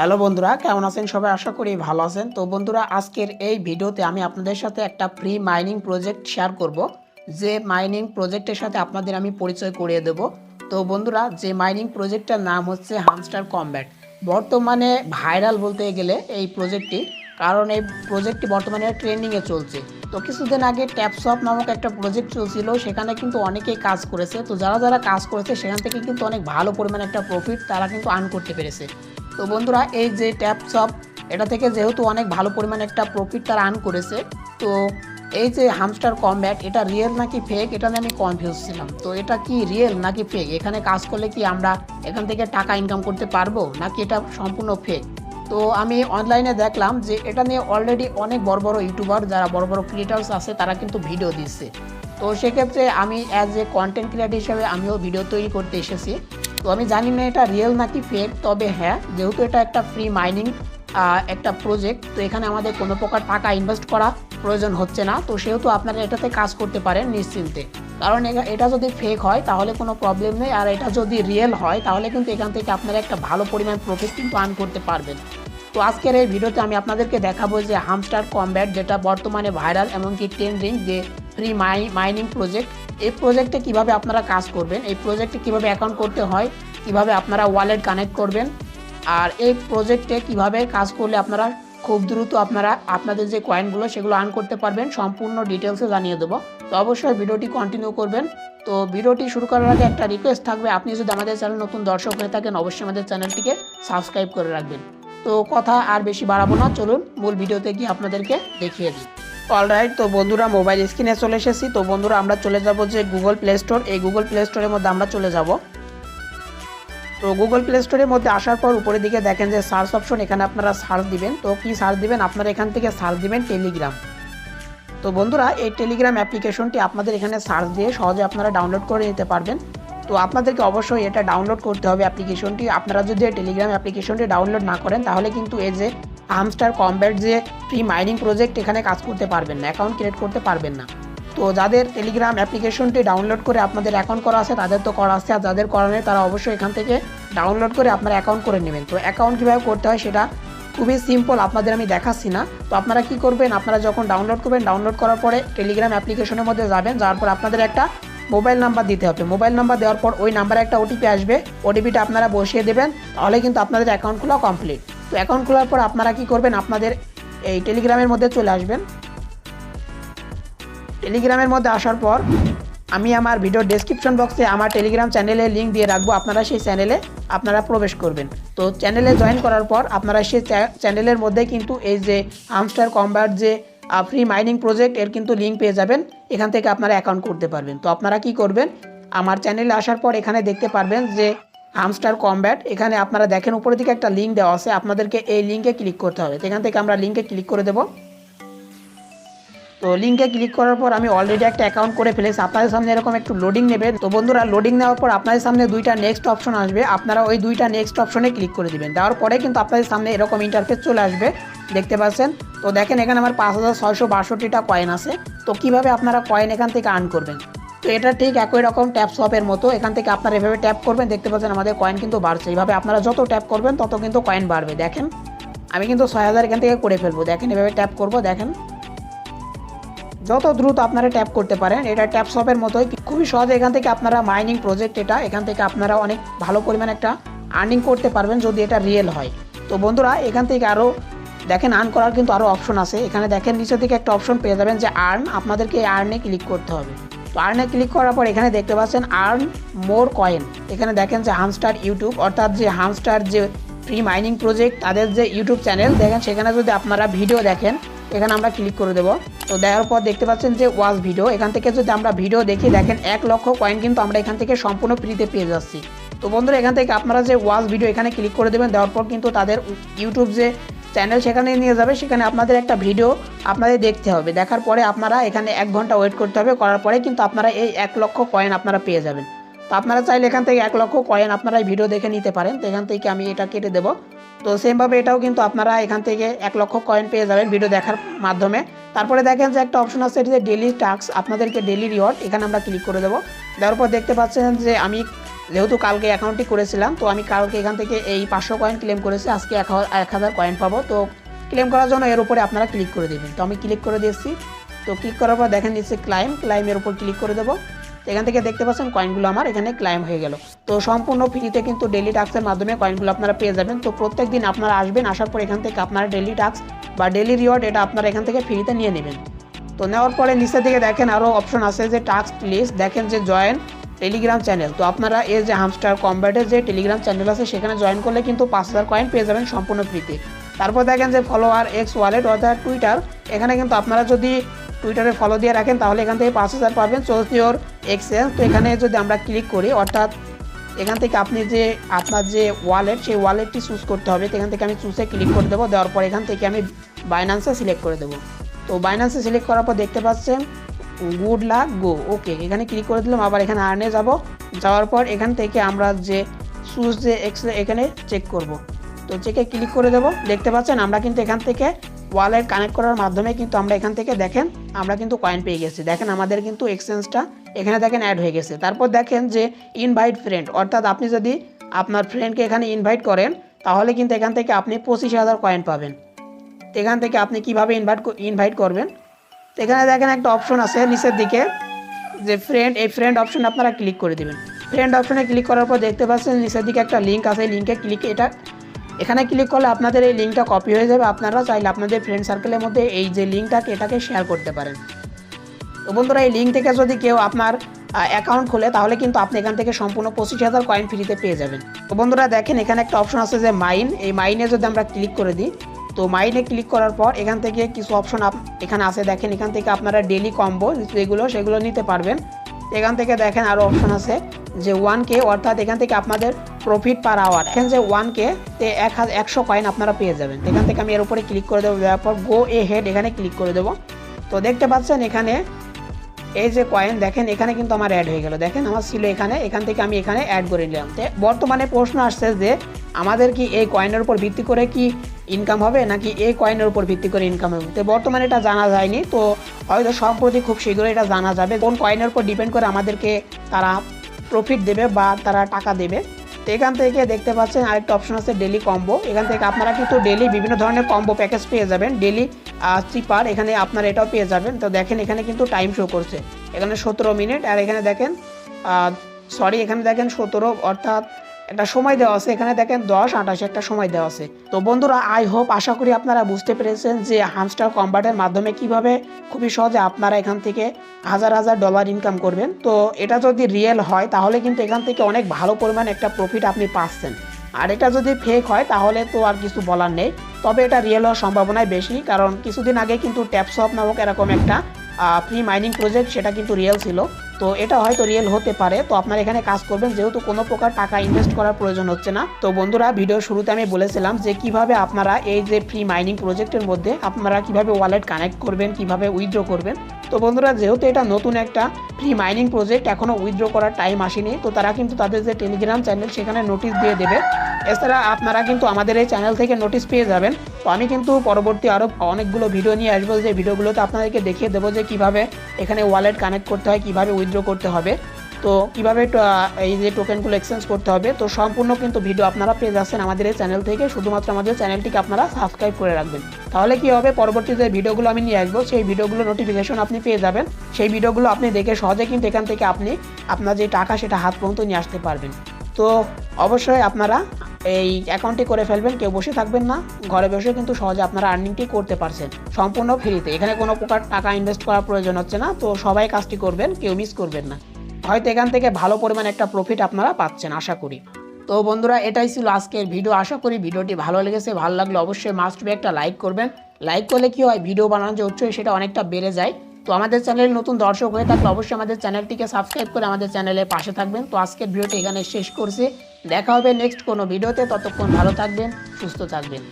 Hello বন্ধুরা, কেমন আছেন সবাই? আশা করি ভালো আছেন। তো বন্ধুরা, আজকের এই ভিডিওতে আমি আপনাদের সাথে একটা ফ্রি মাইনিং প্রজেক্ট শেয়ার করব। যে মাইনিং প্রজেক্টের সাথে আপনাদের আমি পরিচয় করিয়ে দেব। তো বন্ধুরা, যে মাইনিং প্রজেক্টটার নাম হচ্ছে হামস্টার কমব্যাট বর্তমানে ভাইরাল বলতে গেলে এই প্রজেক্টটি কারণ এই প্রজেক্টটি বর্তমানে ট্রেন্ডিংয়ে চলছে। তো কিছুদিন আগে ট্যাপসপ নামক একটা প্রজেক্ট চলছিল, সেখানে কিন্তু অনেকেই কাজ করেছে। তো যারা যারা কাজ করেছে, সেখান থেকে কিন্তু অনেক ভালো পরিমাণে একটা প্রফিট তারা কিন্তু আর্ন করতে পেরেছে। তো বন্ধুরা, এই যে ট্যাপসপ এটা থেকে যেহেতু অনেক ভালো পরিমাণে একটা প্রফিট তারা আর্ন করেছে, তো এই যে হামস্টার কমব্যাট এটা রিয়েল নাকি ফেক এটা নিয়ে আমি কনফিউজ ছিলাম। তো এটা কি রিয়েল নাকি ফেক এখানে কাজ করলে কি আমরা এখান থেকে টাকা ইনকাম করতে পারব, নাকি এটা সম্পূর্ণ ফেক তো আমি অনলাইনে দেখলাম যে এটা নিয়ে অলরেডি অনেক বড় বড় ইউটিউবার যারা বড় বড় ক্রিয়েটার্স আছে, তারা কিন্তু ভিডিও দিচ্ছে। তো সেক্ষেত্রে আমি অ্যাজ এ কন্টেন্ট ক্রিয়েটার হিসেবে আমিও ভিডিও তৈরি করতে এসেছি। তো আমি জানি না এটা রিয়েল নাকি ফেক তবে হ্যাঁ যেহেতু এটা একটা ফ্রি মাইনিং একটা প্রজেক্ট তো এখানে আমাদের কোনো প্রকার টাকা ইনভেস্ট করা প্রয়োজন হচ্ছে না। তো সেহেতু আপনারা এটাতে কাজ করতে পারেন নিশ্চিন্তে। কারণ এটা যদি ফেক হয়, তাহলে কোনো প্রবলেম নেই। আর এটা যদি রিয়েল হয়, তাহলে কিন্তু এখান থেকে আপনারা একটা ভালো পরিমাণ প্রফিট কিন্তু আর্ন করতে পারবেন। তো আজকের এই ভিডিওতে আমি আপনাদেরকে দেখাবো যে হামস্টার কমব্যাট যেটা বর্তমানে ভাইরাল এমনকি ট্রেন্ডিং যে ফ্রি মাই মাইনিং প্রজেক্ট এই প্রজেক্টে কীভাবে আপনারা কাজ করবেন? এই প্রজেক্টে কীভাবে অ্যাকাউন্ট করতে হয়? কীভাবে আপনারা ওয়ালেট কানেক্ট করবেন? আর এই প্রজেক্টে কীভাবে কাজ করলে আপনারা খুব দ্রুত আপনারা, আপনাদের যে কয়েনগুলো সেগুলো আর্ন করতে পারবেন? সম্পূর্ণ ডিটেলসে জানিয়ে দেবো। তো অবশ্যই ভিডিওটি কন্টিনিউ করবেন। তো ভিডিওটি শুরু করার আগে একটা রিকোয়েস্ট থাকবে। আপনি যদি আমাদের চ্যানেল নতুন দর্শক হয়ে থাকেন, অবশ্যই আমাদের চ্যানেলটিকে সাবস্ক্রাইব করে রাখবেন। তো কথা আর বেশি বাড়াবো না। চলুন মূল ভিডিওতে গিয়ে আপনাদেরকে দেখিয়ে দিই। অলরাইট তো বন্ধুরা মোবাইল স্ক্রিনে চলে এসেছি। তো বন্ধুরা আমরা চলে যাব যে গুগল প্লে স্টোর এই গুগল প্লে স্টোরের মধ্যে আমরা চলে যাব। তো গুগল প্লে স্টোরের মধ্যে আসার পর উপরের দিকে দেখেন যে সার্চ অপশন এখানে আপনারা সার্চ দিবেন। তো কি সার্চ দিবেন? আপনারা এখান থেকে সার্চ দিবেন টেলিগ্রাম তো বন্ধুরা, এই টেলিগ্রাম অ্যাপ্লিকেশনটি আপনাদের এখানে সার্চ দিয়ে সহজে আপনারা ডাউনলোড করে নিতে পারবেন। তো আপনাদেরকে অবশ্যই এটা ডাউনলোড করতে হবে অ্যাপ্লিকেশনটি আপনারা যদি টেলিগ্রাম অ্যাপ্লিকেশনটি ডাউনলোড না করেন, তাহলে কিন্তু এই যে হামস্টার কমব্যাট যে ফ্রি মাইনিং প্রজেক্ট এখানে কাজ করতে পারবেন না অ্যাকাউন্ট ক্রিয়েট করতে পারবেন না। তো যাদের টেলিগ্রাম অ্যাপ্লিকেশনটি ডাউনলোড করে আপনাদের অ্যাকাউন্ট করা আছে, তাদের তো করা আছে, আর যাদের করা নেই, তারা অবশ্যই এখান থেকে ডাউনলোড করে আপনারা অ্যাকাউন্ট করে নেবেন। তো অ্যাকাউন্ট কীভাবে করতে হয় সেটা খুবই সিম্পল আপনাদের আমি দেখাচ্ছি না। তো আপনারা কি করবেন, আপনারা যখন ডাউনলোড করবেন ডাউনলোড করার পরে টেলিগ্রাম অ্যাপ্লিকেশনের মধ্যে যাবেন, যাওয়ার পর আপনাদের একটা মোবাইল নাম্বার দিতে হবে। মোবাইল নাম্বার দেওয়ার পর ওই নাম্বারে একটা ওটিপি আসবে ওটিপিটা আপনারা বসিয়ে দেবেন, তাহলে কিন্তু আপনাদের অ্যাকাউন্ট খোলা কমপ্লিট তো অ্যাকাউন্ট খোলার পর আপনারা কি করবেন? আপনাদের এই টেলিগ্রামের মধ্যে চলে আসবেন। টেলিগ্রামের মধ্যে আসার পর আমি আমার ভিডিও ডেসক্রিপশন বক্সে আমার টেলিগ্রাম চ্যানেলের লিঙ্ক দিয়ে রাখব। আপনারা সেই চ্যানেলে আপনারা প্রবেশ করবেন। তো চ্যানেলে জয়েন করার পর আপনারা সেই চ্যানেলের মধ্যে কিন্তু এই যে আমস্টার কম্বার যে ফ্রি মাইনিং প্রজেক্ট এর কিন্তু লিঙ্ক পেয়ে যাবেন। এখান থেকে আপনারা অ্যাকাউন্ট করতে পারবেন। তো আপনারা কি করবেন? আমার চ্যানেলে আসার পর এখানে দেখতে পারবেন যে হামস্টার কমব্যাট এখানে আপনারা দেখেন উপরের দিকে একটা লিঙ্ক দেওয়া আছে, আপনাদেরকে এই লিঙ্কে ক্লিক করতে হবে। তো এখান থেকে আমরা লিঙ্কে ক্লিক করে দেবো। তো লিঙ্কে ক্লিক করার পর আমি অলরেডি একটা অ্যাকাউন্ট করে ফেলেছি, আপনাদের সামনে এরকম একটু লোডিং নেবে। তো বন্ধুরা লোডিং নেওয়ার পর আপনাদের সামনে দুইটা নেক্সট অপশন আসবে। আপনারা ওই দুইটা নেক্সট অপশনে ক্লিক করে দিবেন। দেওয়ার পরে কিন্তু আপনাদের সামনে এরকম ইন্টারফেস চলে আসবে। দেখতে পাচ্ছেন? তো দেখেন এখানে আমার পাঁচ হাজার ছয়শো বাষট্টিটা কয়েন আছে। তো কীভাবে আপনারা কয়েন এখান থেকে আর্ন করবেন? তো এটা ঠিক একই রকম ট্যাপ শপের মতো। এখান থেকে আপনারা এভাবে ট্যাপ করবেন, দেখতে পাচ্ছেন আমাদের কয়েন কিন্তু বাড়ছে। এইভাবে আপনারা যত ট্যাপ করবেন, তত কিন্তু কয়েন বাড়বে। দেখেন, আমি কিন্তু ছয় হাজার এখান থেকে করে ফেলব। দেখেন, এভাবে ট্যাপ করব, দেখেন। যত দ্রুত আপনারা ট্যাপ করতে পারেন, এটা ট্যাপ শপের মতোই। খুবই সহজে এখান থেকে আপনারা মাইনিং প্রজেক্ট এটা, এখান থেকে আপনারা অনেক ভালো পরিমাণ একটা আর্নিং করতে পারবেন যদি এটা রিয়েল হয়। তো বন্ধুরা, এখান থেকে আরও দেখেন আর্ন করার কিন্তু আরও অপশন আছে। এখানে দেখেন, নিচের থেকে একটা অপশন পেয়ে যাবেন যে আর্ন আপনাদেরকে আর্নে ক্লিক করতে হবে। আর্নে ক্লিক করার পর এখানে দেখতে পাচ্ছেন আর্ন মোর কয়েন এখানে দেখেন যে হামস্টার ইউটিউব অর্থাৎ যে হামস্টার যে ফ্রি মাইনিং প্রজেক্ট তাদের যে ইউটিউব চ্যানেল দেখেন সেখানে যদি আপনারা ভিডিও দেখেন, এখানে আমরা ক্লিক করে দেবো। তো দেওয়ার পর দেখতে পাচ্ছেন যে ওয়াচ ভিডিও এখান থেকে যদি আমরা ভিডিও দেখি, দেখেন এক লক্ষ কয়েন কিন্তু আমরা এখান থেকে সম্পূর্ণ ফ্রিতে পেয়ে যাচ্ছি। তো বন্ধুরা, এখান থেকে আপনারা যে ওয়াচ ভিডিও এখানে ক্লিক করে দেবেন, দেওয়ার পর কিন্তু তাদের ইউটিউব যে চ্যানেল সেখানে নিয়ে যাবে, সেখানে আপনাদের একটা ভিডিও আপনাদের দেখতে হবে। দেখার পরে আপনারা এখানে এক ঘণ্টা ওয়েট করতে হবে, করার পরে কিন্তু আপনারা এই এক লক্ষ কয়েন আপনারা পেয়ে যাবেন। তো আপনারা চাইলে এখান থেকে এক লক্ষ কয়েন আপনারা ভিডিও দেখে নিতে পারেন। তো এখান থেকে আমি এটা কেটে দেবো। তো সেমভাবে এটাও কিন্তু আপনারা এখান থেকে এক লক্ষ কয়েন পেয়ে যাবেন ভিডিও দেখার মাধ্যমে। তারপরে দেখেন যে একটা অপশন আছে যে ডেলি টাস্ক আপনাদেরকে ডেলি রিওয়ার্ড এখানে আমরা ক্লিক করে দেবো। দেওয়ার পর দেখতে পাচ্ছেন যে আমি যেহেতু কালকে অ্যাকাউন্টটি করেছিলাম, তো আমি কালকে এখান থেকে এই পাঁচশো কয়েন ক্লেম করেছি, আজকে এক হাজার কয়েন পাবো। তো ক্লেম করার জন্য এর উপরে আপনারা ক্লিক করে দেবেন। তো আমি ক্লিক করে দিয়েছি। তো ক্লিক করার পর দেখেন নিচে ক্লাইম ক্লাইমের উপর ক্লিক করে দেবো। এখান থেকে দেখতে পাচ্ছেন কয়েনগুলো আমার এখানে ক্লাইম হয়ে গেল। তো সম্পূর্ণ ফ্রিতে কিন্তু ডেলি টাক্সের মাধ্যমে কয়েনগুলো আপনারা পেয়ে যাবেন। তো প্রত্যেক দিন আপনারা আসবেন, আসার পর এখান থেকে আপনারা ডেলি টাক্স বা ডেলি রিওয়ার্ড এটা আপনারা এখান থেকে ফ্রিতে নিয়ে নেবেন। তো নেওয়ার পরে নিচের থেকে দেখেন আরও অপশন আছে যে টাস্ক প্লিজ দেখেন যে জয়েন টেলিগ্রাম চ্যানেল। তো আপনারা এই যে হামস্টার কম্ব্যাটের যে টেলিগ্রাম চ্যানেল আছে, সেখানে জয়েন করলে কিন্তু পাঁচ হাজার কয়েন পেয়ে যাবেন সম্পূর্ণ ফ্রিতে তারপর দেখেন যে ফলোয়ার এক্স ওয়ালেট অর্থাৎ টুইটার এখানে কিন্তু আপনারা যদি টুইটারে ফলো দিয়ে রাখেন, তাহলে এখান থেকে পাঁচ হাজার পাবেন চলছে ওর এক্সচেঞ্জ তো এখানে যদি আমরা ক্লিক করি, অর্থাৎ এখান থেকে আপনি যে, আপনার যে ওয়ালেট সেই ওয়ালেটটি চুজ করতে হবে। এখান থেকে আমি চুজে ক্লিক করে দেবো। দেওয়ার পর এখান থেকে আমি বাইন্যান্সে সিলেক্ট করে দেবো। তো বাইন্যান্সে সিলেক্ট করার পর দেখতে পাচ্ছেন গুড লাক, গো। ওকে, এখানে ক্লিক করে দিলাম, আবার এখানে আর্নে যাব। যাওয়ার পর এখান থেকে আমরা যে সুজ যে এখানে চেক করব। তো চেকে ক্লিক করে দেবো। দেখতে পাচ্ছেন, আমরা কিন্তু এখান থেকে ওয়ালেট কানেক্ট করার মাধ্যমে কিন্তু আমরা এখান থেকে দেখেন, আমরা কিন্তু কয়েন পেয়ে গেছি। দেখেন, আমাদের কিন্তু এক্সচেঞ্জটা এখানে দেখেন অ্যাড হয়ে গেছে। তারপর দেখেন যে ইনভাইট ফ্রেন্ড অর্থাৎ আপনি যদি আপনার ফ্রেন্ডকে এখানে ইনভাইট করেন, তাহলে কিন্তু এখান থেকে আপনি পঁচিশ হাজার কয়েন পাবেন। এখান থেকে আপনি কীভাবে ইনভাইট ইনভাইট করবেন? এখানে দেখেন একটা অপশন আছে নিচের দিকে, যে ফ্রেন্ড এই ফ্রেন্ড অপশন আপনারা ক্লিক করে দেবেন। ফ্রেন্ড অপশনে ক্লিক করার পর দেখতে পাচ্ছেন নিচের দিকে একটা লিঙ্ক আছে এই লিঙ্কে ক্লিক এটা এখানে ক্লিক করলে আপনাদের এই লিঙ্কটা কপি হয়ে যাবে। আপনারা চাইলে আপনাদের ফ্রেন্ড সার্কেলের মধ্যে এই যে লিঙ্কটাকে এটাকে শেয়ার করতে পারেন। তো বন্ধুরা, এই লিঙ্ক থেকে যদি কেউ আপনার অ্যাকাউন্ট খোলে, তাহলে কিন্তু আপনি এখান থেকে সম্পূর্ণ পঁচিশ হাজার কয়েন ফ্রিতে পেয়ে যাবেন। তো বন্ধুরা, দেখেন এখানে একটা অপশন আছে যে মাইন এই মাইনে যদি আমরা ক্লিক করে দিই তো মাইনে ক্লিক করার পর এখান থেকে কিছু অপশন এখানে আছে, দেখেন এখান থেকে আপনারা ডেলি কম্বো যেগুলো সেগুলো নিতে পারবেন। এখান থেকে দেখেন আরও অপশন আছে যে ওয়ান কে অর্থাৎ এখান থেকে আপনাদের প্রফিট পার আওয়ার এখানে যে ওয়ান কে তে এক হাজার একশো কয়েন আপনারা পেয়ে যাবেন। এখান থেকে আমি এর উপরে ক্লিক করে দেবো, দেওয়ার পর গো এ হেড এখানে ক্লিক করে দেবো। তো দেখতে পাচ্ছেন এখানে এই যে কয়েন দেখেন এখানে কিন্তু আমার অ্যাড হয়ে গেল। দেখেন আমার ছিল এখানে, এখান থেকে আমি এখানে অ্যাড করে নিলাম। তো বর্তমানে প্রশ্ন আসছে যে আমাদের কি এই কয়েনের উপর ভিত্তি করে কি ইনকাম হবে নাকি এই কয়েনের উপর ভিত্তি করে ইনকাম হবে? তো বর্তমানে এটা জানা যায়নি, তো হয়তো সম্প্রতি খুব শীঘ্রই এটা জানা যাবে কোন কয়েনের উপর ডিপেন্ড করে আমাদেরকে তারা প্রফিট দেবে বা তারা টাকা দেবে। তো এখান থেকে দেখতে পাচ্ছেন আরেকটা অপশন আছে ডেলি কম্বো এখান থেকে আপনারা কিন্তু ডেলি বিভিন্ন ধরনের কম্বো প্যাকেজ পেয়ে যাবেন। ডেলি চিপার এখানে আপনারা এটাও পেয়ে যাবেন। তো দেখেন এখানে কিন্তু টাইম শো করছে। এখানে সতেরো মিনিট আর এখানে দেখেন সরি এখানে দেখেন সতেরো, অর্থাৎ একটা সময় দেওয়া আছে। এখানে দেখেন দশ, আঠাশ একটা সময় দেওয়া আছে। তো বন্ধুরা আই হোপ আশা করি আপনারা বুঝতে পেরেছেন যে হামস্টার কম্বাটের মাধ্যমে কীভাবে খুবই সহজে আপনারা এখান থেকে হাজার হাজার ডলার ইনকাম করবেন। তো এটা যদি রিয়েল হয়, তাহলে কিন্তু এখান থেকে অনেক ভালো পরিমাণ একটা প্রফিট আপনি পাচ্ছেন। আর এটা যদি ফেক হয়, তাহলে তো আর কিছু বলার নেই। তবে এটা রিয়েল হওয়ার সম্ভাবনাই বেশি, কারণ কিছুদিন আগে কিন্তু ট্যাপসপ নামক এরকম একটা ফ্রি মাইনিং প্রজেক্ট সেটা কিন্তু রিয়েল ছিল। তো এটা হয়তো রিয়েল হতে পারে। তো আপনারা এখানে কাজ করবেন, যেহেতু কোনো প্রকার টাকা ইনভেস্ট করার প্রয়োজন হচ্ছে না। তো বন্ধুরা ভিডিও শুরুতে আমি বলেছিলাম যে কীভাবে আপনারা এই যে ফ্রি মাইনিং প্রজেক্টের মধ্যে আপনারা কীভাবে ওয়ালেট কানেক্ট করবেন, কীভাবে উইথড্র করবেন। তো বন্ধুরা, যেহেতু এটা নতুন একটা ফ্রি মাইনিং প্রজেক্ট এখনও উইথড্র করার টাইম আসেনি, তো তারা কিন্তু তাদের যে টেলিগ্রাম চ্যানেল সেখানে নোটিশ দিয়ে দেবে। এছাড়া আপনারা কিন্তু আমাদের এই চ্যানেল থেকে নোটিশ পেয়ে যাবেন। তো আমি কিন্তু পরবর্তী আরও অনেকগুলো ভিডিও নিয়ে আসব। যে ভিডিওগুলোতে আপনাদেরকে দেখিয়ে দেবো যে কীভাবে এখানে ওয়ালেট কানেক্ট করতে হয়, কীভাবে উইথড্র করতে হবে। তো কীভাবে এই যে টোকেনগুলো এক্সচেঞ্জ করতে হবে, তো সম্পূর্ণ কিন্তু ভিডিও আপনারা পেয়ে যাচ্ছেন আমাদের এই চ্যানেল থেকে। শুধুমাত্র আমাদের চ্যানেলটিকে আপনারা সাবস্ক্রাইব করে রাখবেন। তাহলে কি হবে? পরবর্তী যে ভিডিওগুলো আমি নিয়ে আসব, সেই ভিডিওগুলো নোটিফিকেশন আপনি পেয়ে যাবেন। সেই ভিডিওগুলো আপনি দেখে সহজে কিন্তু এখান থেকে আপনি আপনার যে টাকা, সেটা হাত পর্যন্ত নিয়ে আসতে পারবেন। তো অবশ্যই আপনারা এই অ্যাকাউন্টটি করে ফেলবেন, কেউ বসে থাকবেন না। ঘরে বসে কিন্তু সহজে আপনারা আর্নিংটি করতে পারছেন, সম্পূর্ণ ফ্রিতে এখানে কোনো প্রকার টাকা ইনভেস্ট করার প্রয়োজন হচ্ছে না। তো সবাই কাজটি করবেন, কেউ মিস করবেন না। হয়তো এখান থেকে ভালো পরিমাণ একটা প্রফিট আপনারা পাচ্ছেন, আশা করি। তো বন্ধুরা, এটাই ছিল আজকের ভিডিও আশা করি ভিডিওটি ভালো লেগেছে। ভালো লাগলে অবশ্যই মাস্ট বি একটা লাইক করবেন। লাইক করলে কি হয় ভিডিও বানানোর যে উৎস, সেটা অনেকটা বেড়ে যায়। তো আমাদের চ্যানেলে নতুন দর্শক হয়ে থাকলে অবশ্যই আমাদের চ্যানেলটিকে সাবস্ক্রাইব করে আমাদের চ্যানেলের পাশে থাকবেন। তো আজকের ভিডিওটি এখানে শেষ করছি। দেখা হবে নেক্সট কোনো ভিডিওতে ততক্ষণ ভালো থাকবেন, সুস্থ থাকবেন।